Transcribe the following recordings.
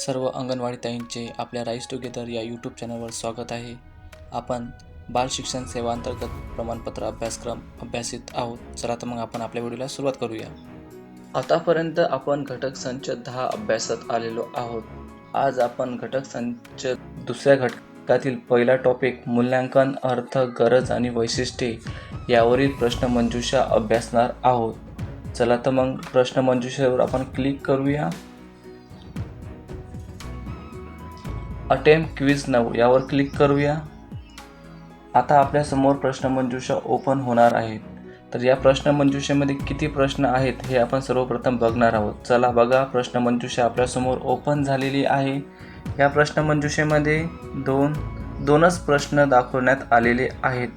सर्व अंगणवाडी ताईंचे आपल्या rice together या यूट्यूब चॅनलवर स्वागत आहे. आपण बाल शिक्षण सेवा अंतर्गत प्रमाणपत्र अभ्यासक्रम अभ्यासित आहोत. चला तर मग आपण आपल्या व्हिडिओला सुरुवात करूया. आतापर्यंत आपण घटक संच दहा अभ्यासात आलेलो आहोत. आज आपण घटक संच दुसऱ्या घटकातील पहिला टॉपिक मूल्यांकन अर्थ गरज आणि वैशिष्ट्ये यावरील प्रश्नमंजुषा अभ्यासणार आहोत. चला तर मग प्रश्नमंजुषेवर आपण क्लिक करूया. अटेम्प क्विज नऊ यावर क्लिक करूया. आता आपल्यासमोर प्रश्नमंजुषा ओपन होणार आहेत. तर या प्रश्नमंजुषेमध्ये किती प्रश्न आहेत हे आपण सर्वप्रथम बघणार आहोत. चला बघा प्रश्नमंजुषा आपल्यासमोर ओपन झालेली आहे. या प्रश्नमंजुषेमध्ये दोन दोनच प्रश्न दाखवण्यात आलेले आहेत.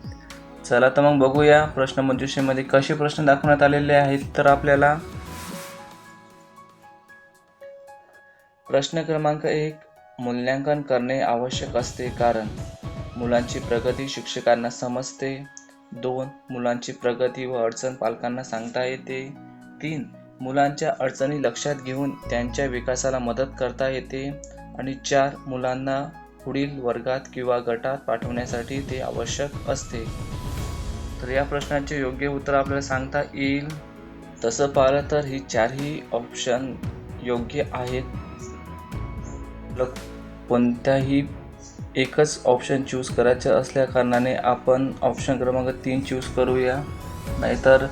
चला तर मग बघूया प्रश्नमंजुषेमध्ये कसे प्रश्न दाखवण्यात आलेले आहेत तर आपल्याला प्रश्न क्रमांक एक मूल्यांकन करणे आवश्यक असते कारण मुलांची प्रगती शिक्षकांना समजते. दोन मुलांची प्रगती व अडचण पालकांना सांगता येते. तीन मुलांच्या अडचणी लक्षात घेऊन त्यांच्या विकासाला मदत करता येते. आणि चार मुलांना पुढील वर्गात किंवा गटात पाठवण्यासाठी ते आवश्यक असते. तर या प्रश्नाचे योग्य उत्तर आपल्याला सांगता येईल. तसं पाहिलं तर ही चारही ऑप्शन योग्य आहेत. आपलं कोणत्याही एकच ऑप्शन चूज करायचं असल्या कारणाने आपण ऑप्शन क्रमांक तीन चूज करूया. नाहीतर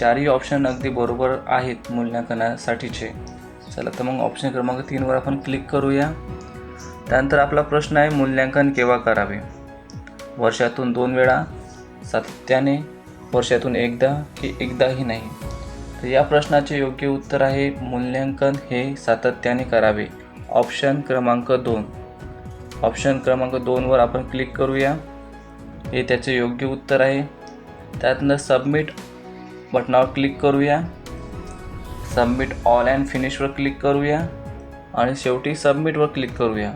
चारही ऑप्शन अगदी बरोबर आहेत मूल्यांकनासाठीचे. चला तर मग ऑप्शन क्रमांक तीनवर आपण क्लिक करूया. त्यानंतर आपला प्रश्न आहे मूल्यांकन केव्हा करावे? वर्षातून दोन वेळा सातत्याने वर्षातून एकदा की एकदाही नाही? तर या प्रश्नाचे योग्य उत्तर आहे मूल्यांकन हे सातत्याने करावे. ऑप्शन क्रमांक दोन. ऑप्शन क्रमांक दोनवर आपण क्लिक करूया. हे त्याचे योग्य उत्तर आहे. त्यातनं सबमिट बटनावर क्लिक करूया. सबमिट ऑल अँड फिनिशवर क्लिक करूया. आणि शेवटी सबमिटवर क्लिक करूया.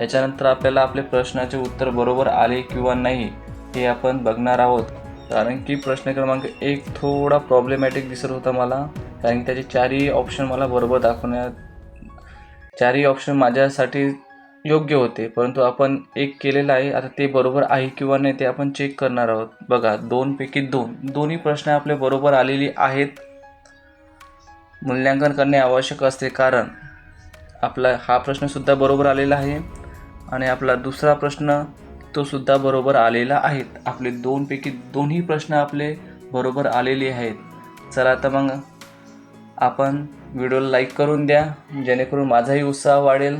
याच्यानंतर आपल्याला आपले प्रश्नाचे उत्तर बरोबर आले किंवा नाही हे आपण बघणार आहोत. कारण की प्रश्न क्रमांक एक थोडा प्रॉब्लेमॅटिक दिसत होता मला. कारण त्याचे चारही ऑप्शन मला बरोबर दाखवण्यात चारही ऑप्शन माझ्यासाठी योग्य होते परंतु आपण एक केलेलं आहे आता ते बरोबर आहे किंवा नाही ते आपण चेक करणार आहोत. बघा दोनपैकी दोन. दोन्ही प्रश्न आपले बरोबर आलेली आहेत. मूल्यांकन करणे आवश्यक असते कारण आपला हा प्रश्नसुद्धा बरोबर आलेला आहे आणि आपला दुसरा प्रश्न तो सुद्धा बरोबर आलेला आहे. आपले दोनपैकी दोन्ही प्रश्न आपले बरोबर आलेले आहेत. चला आता मग आपण व्हिडिओला लाईक करून द्या जेणेकरून माझाही उत्साह वाढेल.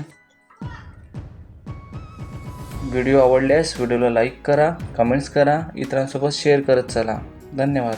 व्हिडिओ आवडल्यास व्हिडिओला लाईक करा कमेंट्स करा इतरांसोबत शेअर करत चला. धन्यवाद.